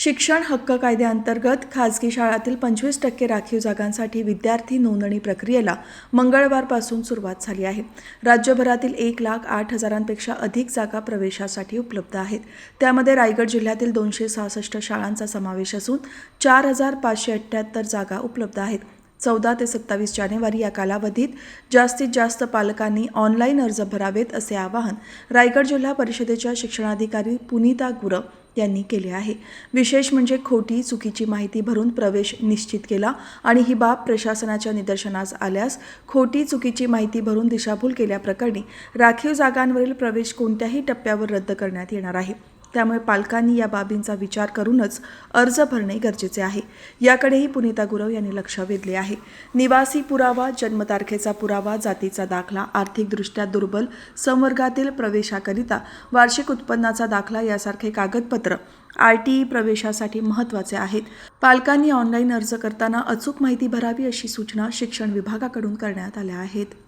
शिक्षण हक्क कायद्याअंतर्गत खाजगी शाळातील पंचवीस टक्के राखीव जागांसाठी विद्यार्थी नोंदणी प्रक्रियेला मंगळवारपासून सुरुवात झाली आहे. राज्यभरातील एक लाख आठ हजारांपेक्षा अधिक जागा प्रवेशासाठी उपलब्ध आहेत. त्यामध्ये रायगड जिल्ह्यातील दोनशे सहासष्ट शाळांचा समावेश असून चार हजार पाचशे अठ्ठ्याहत्तर जागा उपलब्ध आहेत. चौदा ते सत्तावीस जानेवारी या कालावधीत जास्तीत जास्त पालकांनी ऑनलाईन अर्ज भरावेत असे आवाहन रायगड जिल्हा परिषदेच्या शिक्षणाधिकारी पुनीता गुरव यांनी केले आहे. विशेष म्हणजे खोटी चुकीची माहिती भरून प्रवेश निश्चित केला आणि ही बाब प्रशासनाच्या निदर्शनास आल्यास खोटी चुकीची माहिती भरून दिशाभूल केल्याप्रकरणी राखीव जागांवरील प्रवेश कोणत्याही टप्प्यावर रद्द करण्यात येणार आहे. त्यामुळे पालकांनी या बाबींचा विचार करूनच अर्ज भरणे गरजेचे आहे. याकडेही पुनीता गुरव यांनी लक्ष वेधले आहे. निवासी पुरावा जन्मतारखेचा पुरावा जातीचा दाखला आर्थिकदृष्ट्या दुर्बल संवर्गातील प्रवेशाकरिता वार्षिक उत्पन्नाचा दाखला यासारखे कागदपत्र आय टी ई प्रवेशासाठी महत्त्वाचे आहेत. पालकांनी ऑनलाईन अर्ज करताना अचूक माहिती भरावी अशी सूचना शिक्षण विभागाकडून करण्यात आल्या आहेत.